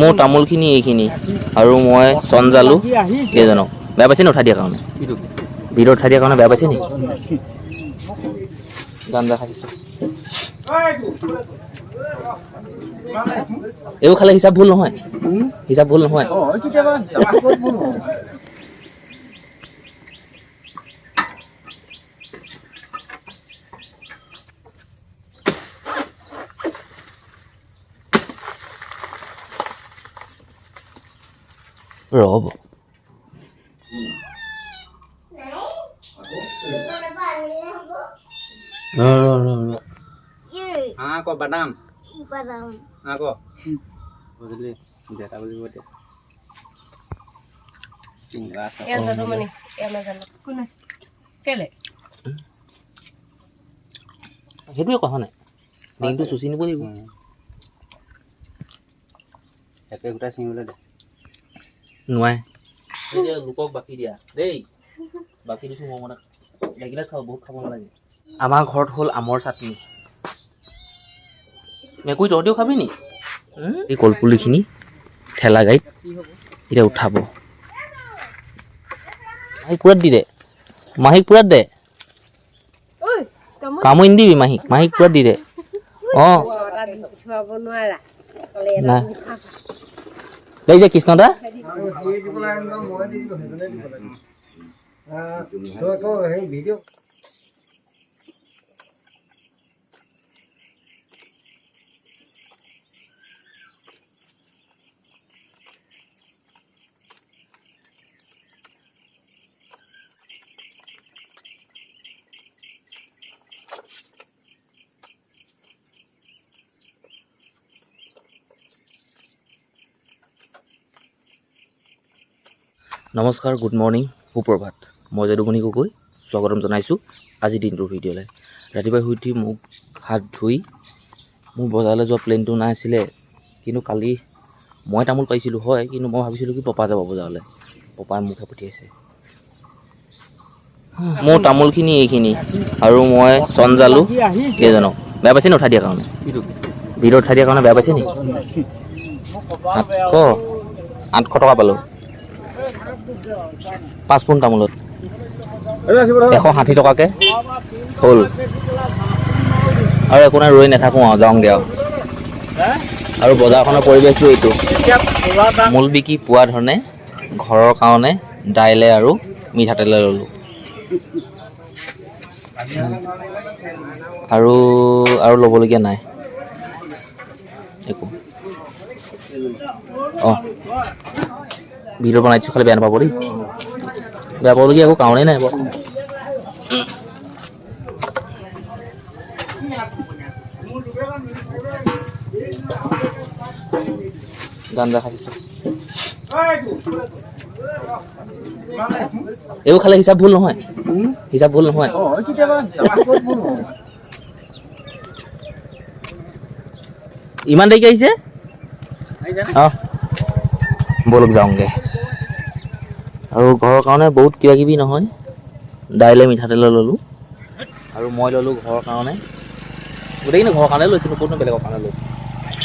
মোৰ তামোলখিনি এইখিনি আৰু মই চনজালো কেইজনক। বেয়া পাইছে নি উঠাই দিয়াৰ কাৰণে? ভিডিঅ' উঠাই দিয়াৰ কাৰণে বেয়া পাইছে নি? গাঞ্জা খাইছে এইবোৰ খালে হিচাপ ভুল নহয়। হিচাপ ভুল নহয়। robo. No, no, no, Ah, Aku badam. Badam. Ah, aku. Boleh, biar aku lihat ya. Tinggal. Yang mana? yang mana? Kuna. Kele. Kok mana? Susi boleh. Udah. নোৱাৰে লোকক বাকী দিয়া দেই বাকী দিছোঁ মই মানে লাগিলে চাওঁ বহুত খাব নালাগে আমাৰ ঘৰত হ'ল আমৰ চাটনি মেকুৰী তহঁতিও খাবি নি এই কলপুলিখিনি ঠেলা গাড়ীত এতিয়া উঠাব মাহীক পুৰাত দি দে মাহীক পুৰাত দে কামুৰি নিদিবি মাহীক মাহীক পুৰাত দি দে অঁ নাই যে কৃষ্ণ দা নমস্কাৰ গুড মৰ্ণিং সুপ্ৰভাত। মই যদুমণি গগৈ, স্বাগতম জনাইছোঁ আজিৰ দিনটোৰ ভিডিঅ'লৈ। ৰাতিপুৱাই শুই উঠি মোক হাত ধুই মোৰ বজাৰলৈ যোৱা প্লেনটো নাছিলে কিন্তু কালি মই তামোল পাইছিলোঁ, হয়, কিন্তু মই ভাবিছিলোঁ কি পপা যাব বজাৰলৈ। পপাই মোকহে পঠিয়াইছে মোৰ তামোলখিনি এইখিনি আৰু মই চনজালো কেইজনক। বেয়া পাইছে নি উঠাই দিয়াৰ কাৰণে? ভিডিঅ' উঠাই দিয়াৰ কাৰণে বেয়া পাইছে নি? সাতশ আঠশ টকা পালোঁ। পাঁচ পোন তামোলত। এশ ষাঠি টকাকৈ। হ'ল। আৰু একো নাই ৰৈ নাথাকোঁ আৰু যাওঁগৈ আৰু। আৰু বজাৰখনৰ পৰিৱেশটো এইটো। মূল বিকি পোৱা ধৰণে ঘৰৰ কাৰণে দাইলে আৰু মিঠাতেলে ল'লোঁ। আৰু আৰু ল'বলগীয়া নাই। একো। অঁ। ভিডিঅ' বনাইছোঁ খালি বেয়া নাপাব দেই বেয়া পাবলগীয়া একো কাৰণেই নাই গাঞ্জা খাইছে। এইবোৰ খালে হিচাপ ভুল নহয়। হিচাপ ভুল নহয়। ইমান দেৰিকে আহিছে? অঁ। বলক যাওঁগৈ। আৰু ঘৰৰ কাৰণে বহুত কিবা কিবি নহয়। দাইলে মিঠাতেলে ল'লোঁ। আৰু মই ল'লোঁ ঘৰৰ কাৰণে। গোটেইখিনি ঘৰৰ কাৰণে লৈছিলোঁ ক'তনো বেলেগৰ কাৰণে লৈছোঁ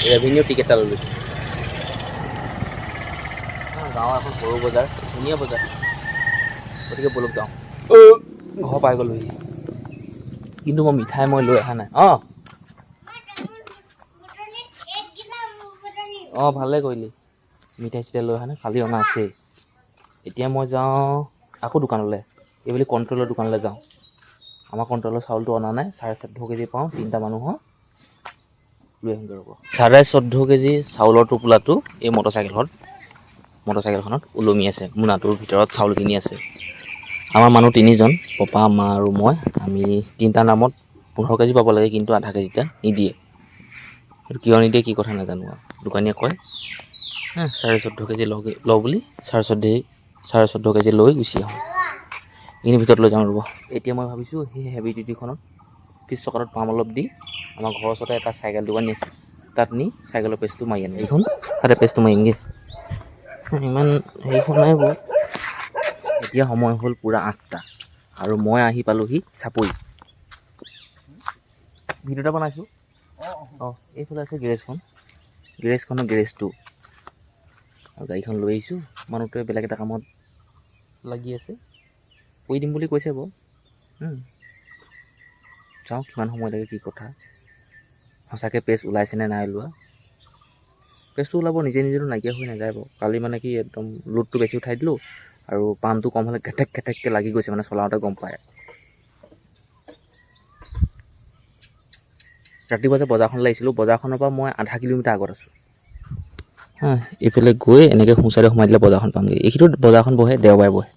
ৰেভিনিউ টিকেট এটা লৈ লৈছোঁ গাঁৱৰ এখন সৰু বজাৰ ধুনীয়া বজাৰ। গতিকে বলক যাওঁ। ঘৰ পাই গ'লোহি কিন্তু মই মিঠাই মই লৈ অহা নাই। অঁ। অঁ ভালে কৰিলি। মিঠাই চিঠাই লৈ অহা নাই কালি অনা আছেই। এতিয়া মই যাওঁ আকৌ দোকানলৈ। এইবুলি কণ্ট্ৰলৰ দোকানলৈ যাওঁ। আমাৰ কণ্ট্ৰলৰ চাউলটো অনা নাই, চাৰে চৈধ্য কেজি পাওঁ, তিনিটা মানুহৰ। লৈ আহিমগৈ ৰ'ব। চাৰে চৈধ্য কেজি চাউলৰ টোপোলাটো এই মটৰচাইকেলখনত মটৰচাইকেলখনত ওলমি আছে। মোনাটোৰ ভিতৰত চাউলখিনি আছে। আমাৰ মানুহ তিনিজন, পপা, মা আৰু মই। আমি তিনিটা নামত পোন্ধৰ কেজি পাব লাগে, কিন্তু আধা কেজিটা নিদিয়ে। সেইটো কিয় নিদিয়ে, কি কথা নাজানো আৰু। দোকানীয়ে কয়, হা, চাৰে চৈধ্য কেজি লওঁ লওঁ বুলি। চাৰে চৈধ্য চাৰে চৈধ্য কেজি লৈ গুচি আহোঁ। এইখিনি ভিতৰত লৈ যাওঁ ৰ'ব। এতিয়া মই ভাবিছোঁ সেই হেভি ডিউটিখনত পিছ চকাটোত পাম অলপ দি। আমাৰ ঘৰৰ ওচৰতে এটা চাইকেল দোকানী আছে। তাত নি চাইকেলৰ পেজটো মাৰি আনো। এইখন? তাতে পেজটো মাৰিমগৈ। ইমান হেৰিখন নাই বাৰু এতিয়া সময় হ'ল পূৰা আঠটা। আৰু মই আহি পালোহি চাপৰি। ভিডিঅ' এটা বনাইছোঁ। অঁ, এইফালে আছে গেৰেজখন। গেৰেজখনৰ গেৰেজটো। আৰু গাড়ীখন লৈ আহিছোঁ। মানুহটোৱে বেলেগ এটা কামত লাগি আছে। কৰি দিম বুলি কৈছে বাৰু। চাওঁ কিমান সময় লাগে কি কথা। সঁচাকৈ পেজ ওলাইছেনে নাই ওলোৱা পেজটো ওলাব নিজে নিজেতো নাইকিয়া হৈ নাযায় বাৰু। কালি মানে কি একদম লোডটো বেছি উঠাই দিলোঁ আৰু পামটো কম হ'লে ঘেটেক ঘেটেককৈ লাগি গৈছে মানে চলাওঁতে গম পায়। ৰাতিপুৱা যে বজাৰখনলৈ আহিছিলোঁ বজাৰখনৰ পৰা মই আধা কিলোমিটাৰ আগত আছোঁ। হা এইফালে গৈ এনেকৈ সোঁ চাইডে সোমাই দিলে বজাৰখন পামগৈ। এইখিনিতো বজাৰখন বহে দেওবাৰে বহে।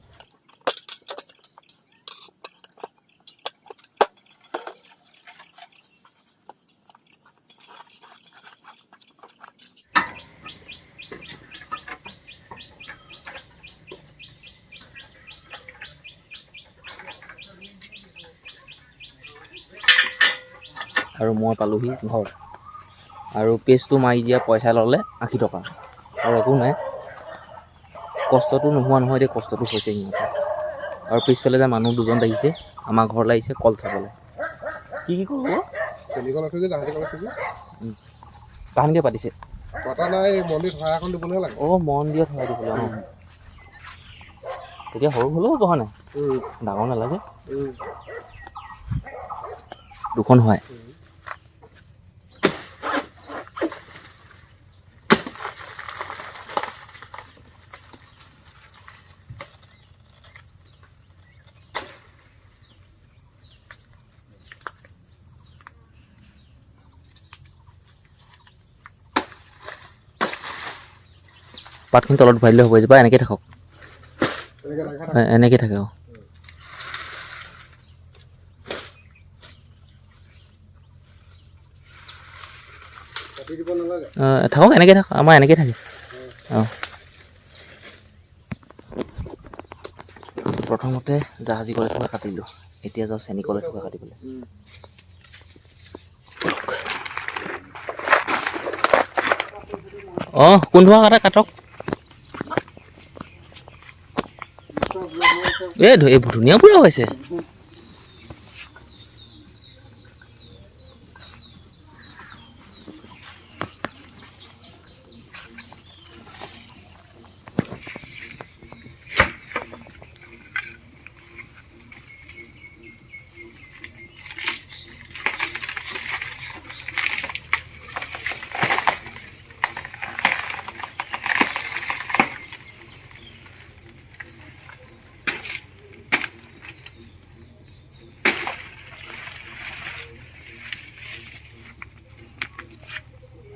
আৰু মই পালোহি ঘৰ। আৰু পেজটো মাৰি দিয়া পইচা ল'লে আশী টকা। আৰু একো নাই। কষ্টটো নোহোৱা নহয় এতিয়া কষ্টটো হৈছে সিহঁতৰ। আৰু পিছফালে যে মানুহ দুজন আহিছে আমাৰ ঘৰলৈ আহিছে কল চাবলৈ। কি কি কৰিব কল কাহানিকৈ পাতিছে? সহায় অঁ মন্দিৰত ভৰাই দিবলৈ অঁ। তেতিয়া সৰু হ'লেও কথা নাই। ডাঙৰ নালাগে। দুখন হয়। পাতখিনি তলত ভৰাই দিলে হ'ব বা এনেকৈ থাকক। এনেকৈ থাকে অঁ। থাকক এনেকৈ থাকক আমাৰ এনেকৈ থাকে অঁ। প্ৰথমতে জাহাজী কলে থকা কাটিলোঁ এতিয়া যাওঁ চেনী কলে থকা কাটিবলৈ। অঁ কোনটো কাটা কাটক। ধ- ধুনীয়া বুঢ়া হৈছে।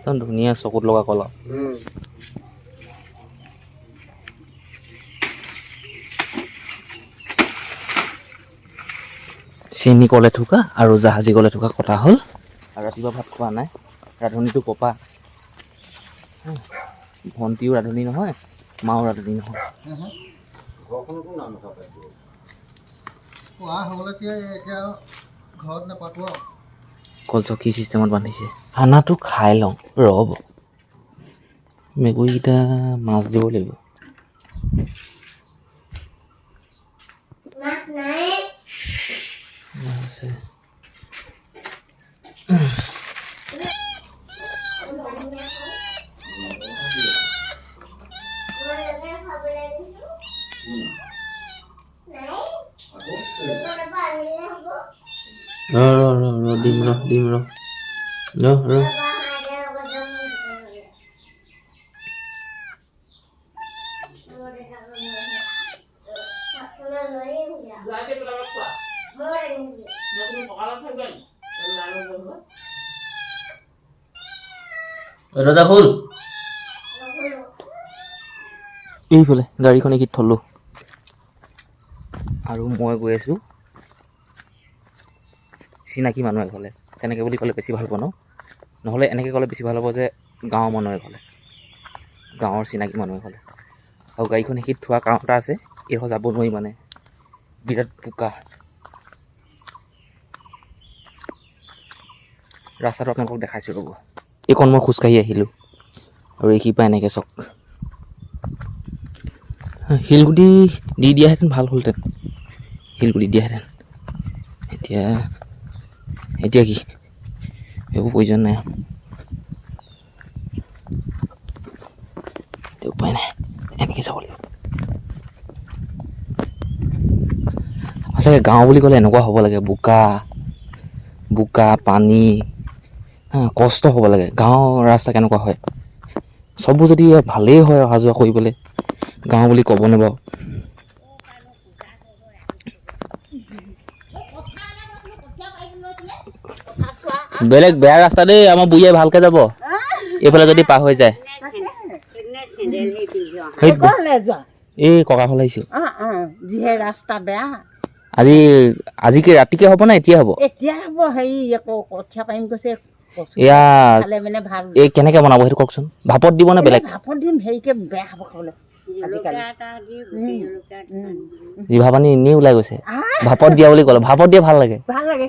একদম ধুনীয়া চকুত লগা কলা। চেনি কলে থকা আৰু জাহাজী কলে থকা কটা হ'ল। আৰু ৰাতিপুৱা ভাত খোৱা নাই ৰান্ধনীটো হুম, ভণ্টিও ৰান্ধনী নহয় মাও ৰান্ধনী নহয়। কোৱা হ'বলৈ কি এতিয়া ঘৰত নাপাতো আৰু। কলটো কি চিষ্টেমত বান্ধিছে? খানাটো খাই লওঁ ৰ'ব। মেকুৰীকেইটা মাছ দিব লাগিব মাছ আছে ৰ দিম ৰ দিম ৰ ৰ ৰ ৰজা ফুল এইফালে গাড়ীখন এইখিনিত থলোঁ? আৰু মই গৈ আছোঁ। চিনাকি মানুহ এঘৰলৈ তেনেকৈ বুলি ক'লে বেছি ভাল পাওঁ ন? নহ'লে এনেকৈ ক'লে বেছি ভাল হ'ব যে গাঁৱৰ মানুহ এঘৰলৈ গাঁৱৰ চিনাকি মানুহ এঘৰলৈ আৰু গাড়ীখন সেইখিনিত থোৱা কাৰণ এটা আছে এইডোখৰ যাব নোৱাৰি মানে। বিৰাট বোকা। ৰাস্তাটো আপোনালোকক দেখাইছোঁ ৰ'ব। এইকণ মই খোজকাঢ়ি আহিলোঁ। আৰু এইখিনিৰ পৰা এনেকৈ চাওক শিলগুটি দি দিয়াহেঁতেন ভাল হ'লহেঁতেন। শিলগুটি দিয়াহেঁতেন। এতিয়া এতিয়া কি? একো প্ৰয়োজন নাই। উপায় নাই এনেকৈ যাব লাগিব। সঁচাকৈ গাঁও বুলি ক'লে এনেকুৱা হ'ব লাগে বোকা বোকা পানী কষ্ট হ'ব লাগে। গাঁৱৰ ৰাস্তা কেনেকুৱা হয়? চববোৰ যদি ভালেই হয় অহা যোৱা কৰিবলৈ গাঁও বুলি ক'বনে বাৰু? বেলেগ বেয়া ৰাস্তা দেই আমাৰ বুঢ়ীয়ে ভালকে যাব। এইফালে যদি পাৰ হৈ যায়। এই ককা ফালে আহিছোঁ যিহে ৰাস্তা বেয়া। আজি আজি কি ৰাতিকে হ'ব নে এতিয়া হ'ব? এতিয়া হ'ব হেৰি আকৌ কঠীয়া পাৰিম কৈছে এয়া মানে এই কেনেকৈ বনাব সেইটো কওকচোন? ভাপত দিব নে বেলেগ? ভাপত দিম হেৰিকে বেয়া হ'ব খাবলৈ। জিভা পানী এনেই ওলাই গৈছে। ভাপত দিয়া বুলি ক'লে ভাপত দিয়া ভালো লাগে। ভালো লাগে।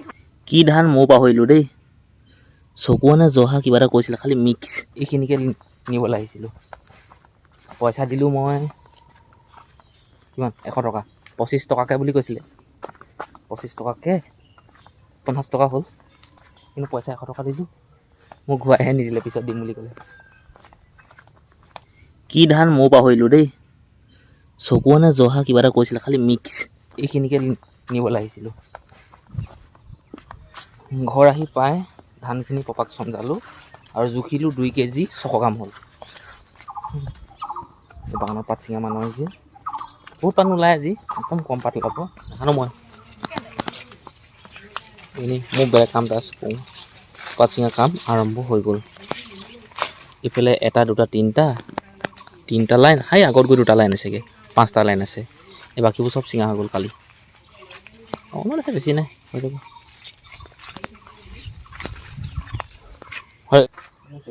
কি ধান ময়ো পাহৰিলোঁ দেই। চকুৱে নে জহা কিবা এটা কৈছিলে খালি মিক্স এইখিনিকে নিবলৈ আহিছিলোঁ পইচা দিলোঁ মই কিমান এশ টকা পঁচিছ টকাকৈ বুলি কৈছিলে পঁচিছ টকাকৈ পঞ্চাছ টকা হ'ল কিন্তু পইচা এশ টকা দিলোঁ মোক ঘূৰাইহে নিদিলে পিছত দিম বুলি ক'লে কি ধান ময়ো পাহৰিলোঁ দেই চকুৱে নে জহা কিবা এটা কৈছিলে খালি মিক্স এইখিনিকে নিবলৈ আহিছিলোঁ ঘৰ আহি পাই ধানখিনি পপাক চমজালোঁ আৰু জুখিলোঁ দুই কেজি ছশ গ্ৰাম হ'ল। বাগানৰ পাত ছিঙা মানুহ আহিছে। বহুত পাত নোলায় আজি, একদম কম পাত ওলাব। নাজানো মই? এনেই মোৰ বেলেগ কাম এটা আছে পাত ছিঙা কাম আৰম্ভ হৈ গ'ল। ইফালে এটা, দুটা, তিনিটা তিনিটা লাইন, হাই, আগত গৈ দুটা লাইন আছেগৈ, পাঁচটা লাইন আছে। এই বাকীবোৰ চব ছিঙা হৈ গ'ল কালি। অকণমান আছে, বেছি নাই, হৈ যাব। হয়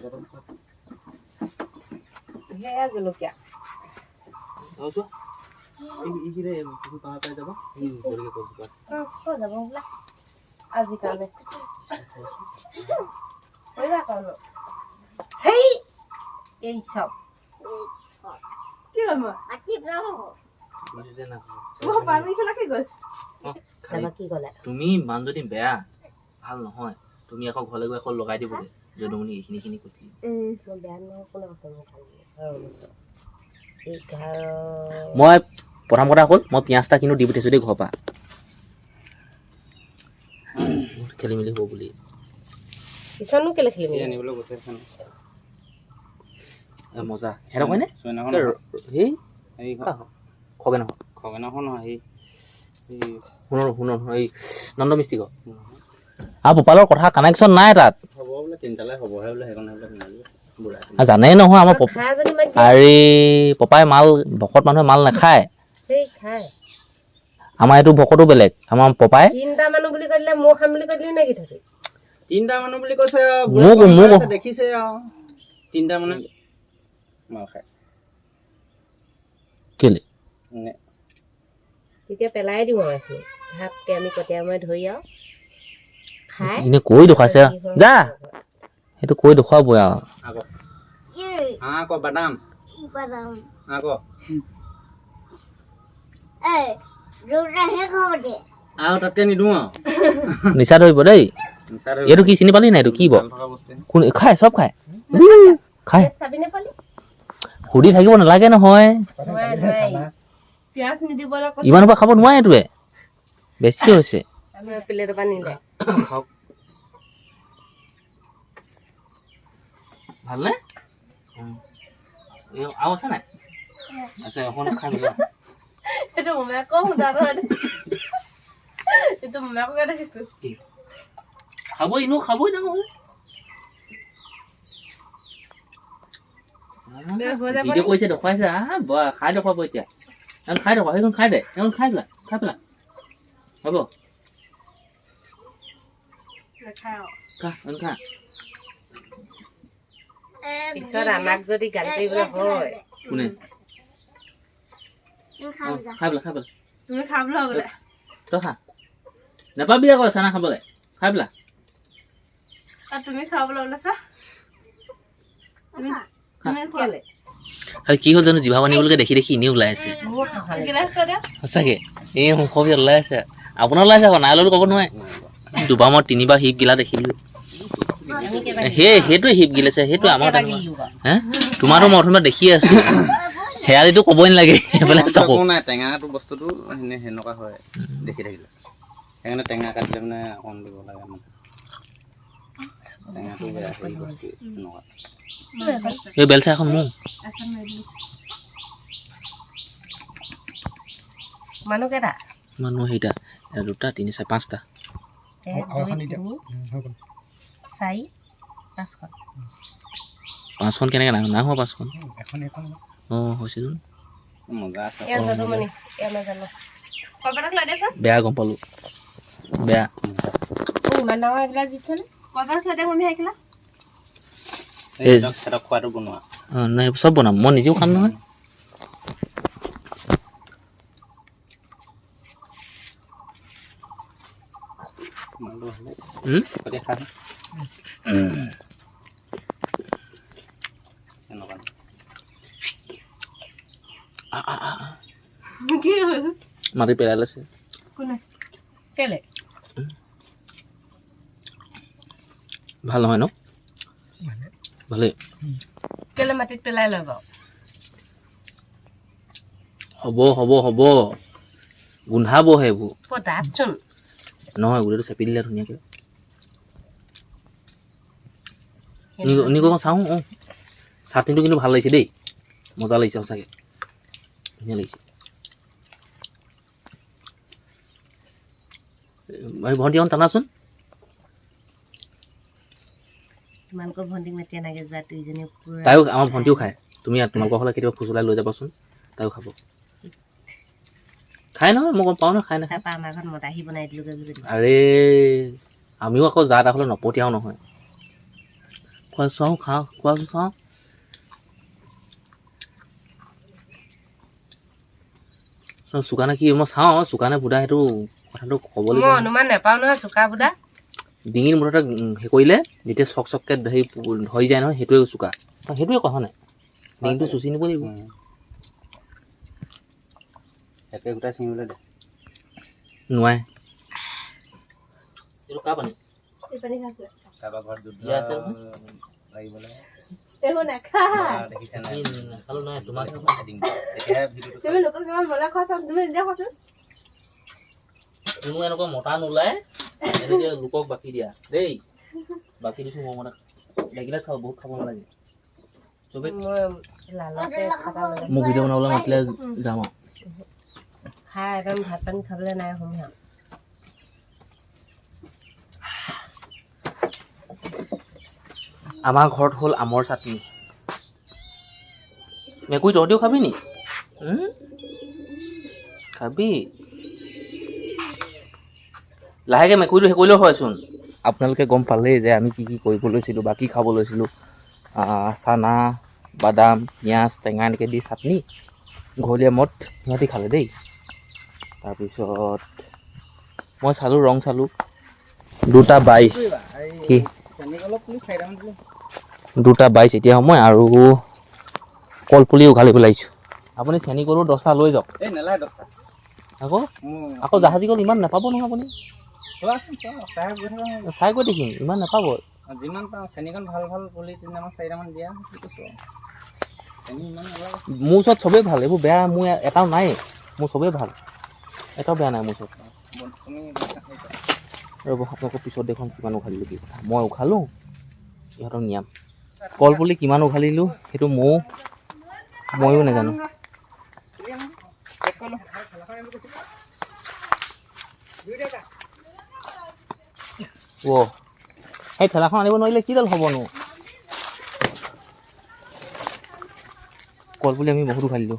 যাব। আজি কাৰণে সেই এই চব কি কৰিম মই পানী খেলা কি কৰিম তাৰপৰা কি ক'লে তুমি মানুহ যদি বেয়া ভালো নহয়। তুমি আকৌ ঘৰলৈ গৈ আকৌ লগাই দিবগৈ। যদুমণি এইখিনি খিনি কৈছিলি মই কোনে প্ৰথম কথা হ'ল মই পিঁয়াজ এটা কিন্তু দি পঠিয়াইছোঁ দেই ঘৰৰ পৰা। বহুত খেলি মেলি হ'ব বুলি। পিছতনো কেলে খেলি মেলি আনিবলৈ গৈছে মজা। সিহঁতক হয়নে সেই হেৰি কা হওক? খগে নহয়। খগেনাখন নহয় সেই এই শুনৰ শুনৰ এই নন্দ মিস্ত্ৰী ঘৰ আৰু ভূপালৰ কথা কানেকশ্যন নাই তাত। জানেই নহয় আমাৰ আৰে পপাই মাল ভকত মানুহে মাল নাখায়। আমাৰ এইটো ভকতো বেলেগ আমাৰ পপাই কেলে? পেলাই দিব আমি কটিয়া মই ধৰি আৰু এনে কৈ দেখুৱাইছে কি যা। সেইটো কৈ দেখুৱাবই আৰু। নিচা ধৰিব দেই। এইটো কি চিনি পালি নাই এইটো? কি বাৰু কোন খাই চব নে পালি? সুধি থাকিব নালাগে নহয়। ইমানৰ পৰা খাব নোৱাৰে এইটোৱে। বেছি হৈছে। আমি প্লেটৰ পৰা নিলে খাওক ভালনে উম। এই আৰু আছে নাই আছে অকণ খাই মেলি এইটো মোমায়েকৰ সোধা নহয় এইটো মোমায়েককে দেখিছোঁ খাব এনেও খাবই ডাঙৰ ভিডিঅ' কৰিছে দেখুৱাইছে আহ বা খাই দেখুৱাব এতিয়া এখন খাই দেখুৱা সেইখন খাই দে এখন খাই পেলা খাই পেলা হ'ব খা এখন আমাক যদি গালি কৰিবলৈ হয়। কোনে? খাই পেলা খাই পেলা। তুমি খাবলৈ বোলে তই খা নাপাবি আকৌ চানা খাবলৈ। খাই পেলা। তুমি খাবলৈ ওলাইছা কি হ'ল জানো জিভা পানীবলৈকে দেখি দেখি এনেই ওলাই আছে। সঁচাকে। এই মুখৰ ওলাই আছে। আপোনাৰ ওলাই আছে আকৌ নাই ওলালেও ক'ব নোৱাৰে। দুবাৰ মই তিনিবাৰ শিপ গিলা দেখিলোঁ। সেই সেইটোৱে শিপ গিলিছে সেইটোৱে আমাৰ হে? তোমাৰতো মই অথমে দেখি আছো। হেৰালিটো ক'বই নালাগে সেইফালে একো নাই টেঙাটো বস্তুটো সেনে সেনেকুৱা হয় দেখি থাকিলে। সেইকাৰণে টেঙা কাটিলে মানে অকণ দিব লাগে মানে টেঙাটো বেয়া হেৰি বস্তু এনেকুৱা। এই বেলচা এখন মোৰ মানুহ কেইটা? মানুহ সেইটা দুটা তিনি চাৰি পাঁচটা। পাঁচখন। পাঁচখন অঁ হৈছে বেয়া গম বেয়া। সব বনাম। মই নিজেও খাম নহয়। মাটি পেলাই লৈছে ভালো নহয় ন ভালেই কেলে মাটিত পেলাই লয় বাৰু হ'ব হ'ব হ'ব গোন্ধাব সেইবোৰ নহয় গোটেইটো চেপি দিলে ধুনীয়াকৈ নিক চাওঁ অঁ। চাটনিটো কিন্তু ভালো লাগিছে দেই। মজা লাগিছে সঁচাকৈ। ধুনীয়া লাগিছে। ভণ্টি অকণ টানাচোন। তোমালোকৰ ভণ্টিক মাতি এনেকৈ যোৱা দুইজনী তাইও আমাৰ ভণ্টিও খায়। তুমি তোমালোকৰ হ'লে কেতিয়াবা ফুচলাই লৈ যাবাচোন। তাইও খাব। খাই নহয় মই গম পাওঁ নহয় খাই নাখায় আমাৰ ঘৰত মতাহি বনাই দিলোগৈ আৰে আমিও আকৌ যা তা হ'লে নপঠিয়াও নহয়। খোৱা চাওঁ খাওঁ খোৱাচোন খাওঁ চাওঁ চুকানে কি মই চাওঁ চুকানে বুঢ়া সেইটো কথাটো ক'ব মই লাগিব অনুমান নাপাওঁ নহয় চুকা বুদা ডিঙিৰ মুঠতে উম, হেৰি কৰিলে যেতিয়া চক চককৈ হেৰি ধৰি যায় নহয় সেইটোৱে চুকা। অ, সেইটোৱে কথা নাই ডিঙিটো চুচি নিব লাগিব। একে গোটাই ছিঙিবলৈ দে। নোৱাৰে। এইটো কাৰ পানী কোনো এনেকুৱা মতা নোলায় এনেকে লোকক বাকী দিয়া। দেই বাকী দিছোঁ মই মতে লাগিলে চাওঁ বহুত খাব নালাগে। লৈ মোক ভিডিঅ' বনাবলৈ মাতিলে যাম আৰু। খাই একদম ভাত পানী খাবলৈ নাই সোমাম আমাৰ ঘৰত হ'ল আমৰ চাটনি। মেকুৰী তহঁতিও খাবি নি? খাবি। লাহেকৈ মেকুৰীটো কৰিলেও হয়চোন আপোনালোকে গম পালেই যে আমি কি কি কৰিব লৈছিলোঁ বা কি খাব লৈছিলোঁ। চানা বাদাম পিঁয়াজ টেঙা এনেকৈ দি চাটনি। ঘৰলীয়া মদ সিহঁতি খালে দেই। তাৰপিছত মই চালোঁ ৰং চালোঁ। দুটা বাইছ। কি? দুটা বাইছ এতিয়া সময় আৰু কলপুলি উঘালি পেলাইছোঁ। আপুনি চেনী কলো দহটা লৈ যাওক। আকৌ? আকৌ জাহাজী কল ইমান নাপাব নহয় আপুনি। চাই গৈ দেখিম ইমান নাপাব। যিমান পাওঁ চেনিকণ ভাল ভাল পুলি তিনিটামান চাৰিটামান দিয়া সেইটো কৈছোঁ আৰু চেনি ইমান নালাগে। মোৰ ওচৰত চবেই ভাল এইবোৰ বেয়া মোৰ এটাও নাই মোৰ চবেই ভাল। এটাও বেয়া নাই মোৰ ওচৰত। ৰ'ব আপোনালোকৰ পিছত দেখোন কিমান উঘালিলোঁ কি কথা। মই উঘালোঁ ইহঁতক নিয়াম। কলপুলি কিমান উঘালিলোঁ, সেইটো ময়ো ময়ো নাজানো। অ' সেই ঠেলাখন আনিব নোৱাৰিলে কিডাল হ'বনো কলপুলি আমি বহুত উঘালিলোঁ।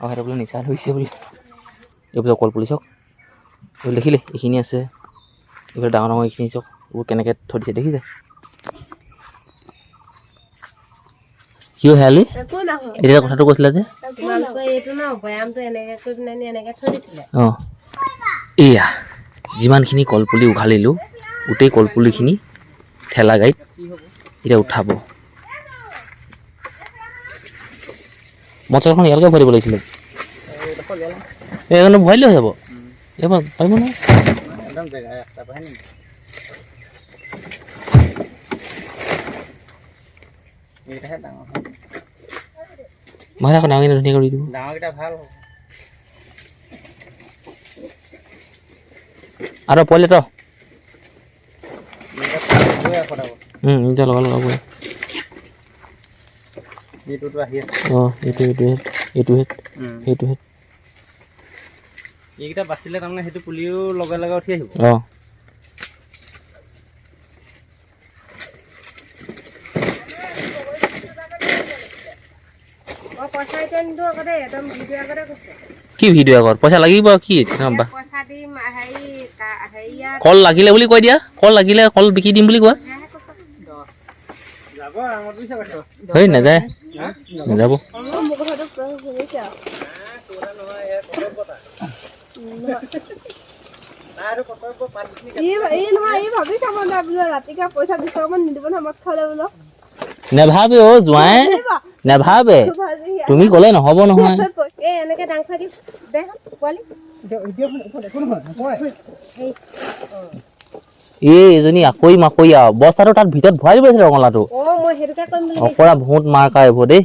অঁ সিহঁতে বোলে নিচা ধৰিছে বোলে। এইবোৰ কলপুলি চাওক এইবোৰ দেখিলে, এইখিনি আছে। এইফালে ডাঙৰ ডাঙৰ এইখিনি চাওক এইবোৰ কেনেকৈ থৈ দিছে দেখিছে কিয় হেৰালি এতিয়া কথাটো কৈছিলা যে? অঁ। এয়া, যিমানখিনি কলপুলি উঘালিলোঁ, গোটেই কলপুলিখিনি ঠেলা গাড়ীত এতিয়া উঠাব। মটৰখন ইয়ালৈকে ভৰাই দিব লাগিছিলে এইডোখৰ লৈ লওঁ এইকাৰণে ভৰাই লৈ যাব। এইকেইটাহে ডাঙৰ হয় ভালো আকৌ ডাঙৰ ধুনীয়া কৰি দিব। ডাঙৰকেইটা ভালো হ'ব আৰু পোৱালি তো এইকেইটা ফটাব এতিয়া লগা লগাবই এইটোতো আহি আছে। অঁ এইটো এইটো হেড এইটো হেড উম। এইটো হেড এইকেইটা বাচিলে তাৰমানে সেইটো পুলিও লগে লগে উঠি আহিব। অঁ। কি ভিডিঅ' আগত? পইচা লাগিব কি? কল লাগিলে বুলি কৈ দিয়া। কল লাগিলে কল বিকি দিম বুলি কোৱা। সেয়াহে কৈছে। যাব মান নেভাবে অ' জোঁৱাই নেভাবে তুমি ক'লে নহ'ব নহয় এই এনেকে এই এজনী আকৈ মাকৈ আৰু বস্তাটো তাত ভিতৰত ভৰাই দিব লাগিছিলে মই বুলি অকৰা ভূত মাৰ্কা এইবোৰ দেই।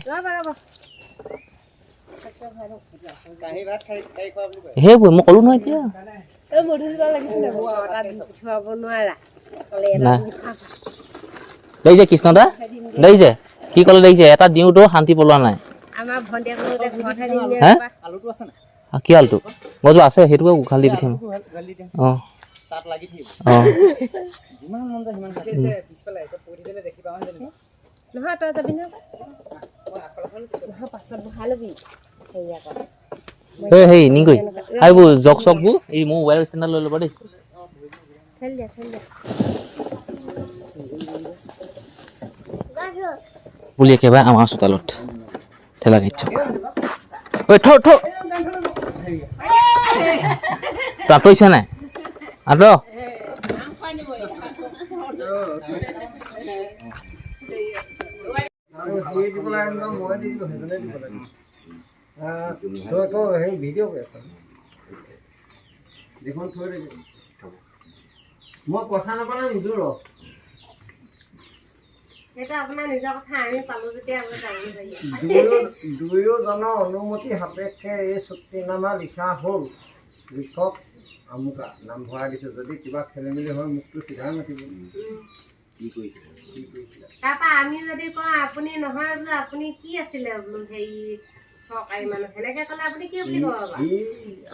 সেইবোৰ মই ক'লো নহয় এতিয়া। দি। দেখিছে কৃষ্ণদা দেখিছে কি ক'লে দেখিছে এটা দিওঁতো শান্তি পলোৱা নাই। হে? নাই? কি আলটো? গছজোপা আছে সেইটোকে উঘালি দি পঠিয়াম। অঁ। তাত লাগি থাকিব যিমান মন যায় সিমান পিছফালে এতিয়া পৰি দেখি পাওঁ নহয় তই যাবি নহয় মই আগফালে নহয় পাছত বহাই ল'বি হেৰি নিগৈ এইবোৰ জক চকবোৰ এই মোৰ মোবাইল ষ্টেণ্ডাৰ লৈ ল'বা দেই খেল দিয়া খেল বুলি একেবাৰে আমাৰ চোতালত ঠেলা গাড়ীত ঐ থ থ তই নাই মই পইচা নাপালে নিজো ৰ দুয়োজনৰ অনুমতি সাপেক্ষে এই চুক্তিনামা লিখা হ'ল। লিখক। আমুকা নাম ভৰাই দিছোঁ যদি কিবা খেলি মেলি হয় মোকতো চিধাই মাতিব। কি কৰিছিলে? তাৰপৰা আমি যদি কওঁ আপুনি নহয় বোলো আপুনি কি আছিলে বোলো হেৰি চৰকাৰী মানুহ? সেনেকে ক'লে আপুনি কি বুলি ক'ব বাৰু? ই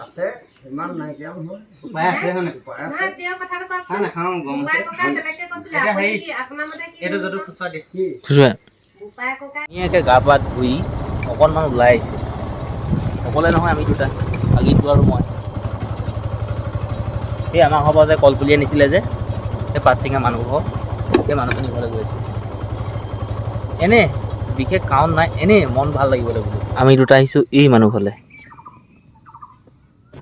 আছে ইমান নাইকিয়া নহয়। উপায় আছে হয় নাই? উপায় আছে। নহয় তেওঁ কথাটো খাওঁ কওকচোন নাখাওঁ গম বোপাই আছে ককাই বেলেগকে কৈছিলে এতিয়া আপুনি হেৰি, কি আপোনাৰ মতে কি এইটো যদি খুচুৰা দিয়ে কি? থৈছোঁ বোপাই ককাই ধুনীয়াকৈ গা পা ধুই অকণমান ওলাই আহিছোঁ। অকলে নহয় আমি দুটা। আগিটো আৰু মই। এই আমাৰ পৰা যে কলপুলি আনিছিলে যে সেই পাত চিঙা মানুহ ঘৰ, সেই মানুহখিনি ঘৰলৈ গৈ আছোঁ। এনে বিশেষ কাৰণ নাই, এনেই মন ভালো লাগিবলৈ বুলি। আমি দুটা আহিছোঁ এই মানুহ ঘৰলৈ।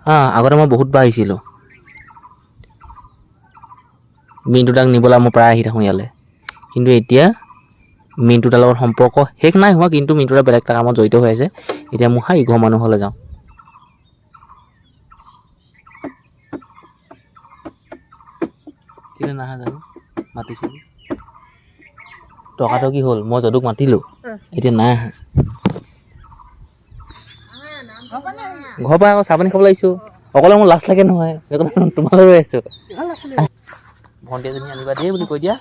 হা, আগতে মই বহুতবাৰ আহিছিলোঁ। মিনটো তাক নিবলৈ মই প্ৰায় আহি থাকোঁ ইয়ালৈ। কিন্তু এতিয়া, মিণ্টুদাৰ লগত সম্পৰ্ক শেষ নাই হোৱা, কিন্তু মিণ্টুদা বেলেগ এটা কামত জড়িত হৈ আছে। এতিয়া মোৰ হা ইঘৰ মানুহ হ'লে যাওঁ। কেলৈ নাহা জানো? মাতিছিল। টকাটো কি হ'ল, মই যদুক মাতিলোঁ। এতিয়া নাই আহা। ঘৰৰ পৰা আকৌ চাহ পানী খাবলৈ আহিছোঁ। অকলে মোৰ লাজ লাগে নহয় সেইকাৰণে তোমালৈ ৰৈ আছোঁ। ভণ্টি এজনী আনিবা দেই বুলি কৈ দিয়া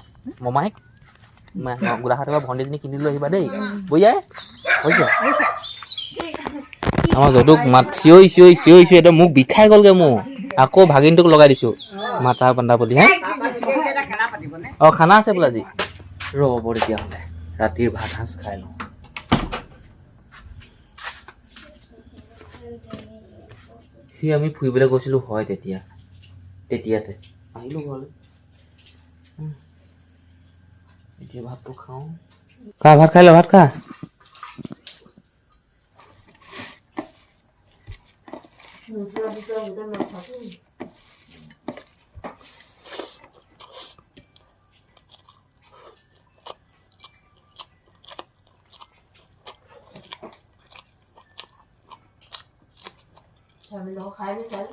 মমাইক গোলাঘাটৰ পৰা ভণ্টি এজনী কিনি লৈ আহিবা দেই। বৈয়াই হৈছে আমাৰ যদুক মাত চিঞৰি চিঞৰি চিঞৰি চিঞৰি মোক বিষাই গ'লগৈ মোৰ। আকৌ ভাগিনটোক লগাই দিছোঁ। মাতা বান্ধা বুলি হে? অঁ খানা আছে বোলে আজি? ৰ'ব তেতিয়াহ'লে। ৰাতিৰ ভাত সাঁজ খাই লওঁ। সি আমি ফুৰিবলৈ গৈছিলোঁ হয় তেতিয়া। তেতিয়াতে। আহিলোঁ ঘৰলৈ। এতিয়া ভাতটো খাওঁ। খা ভাত খাই ল ভাত খা। Ich habe noch keine Zeit.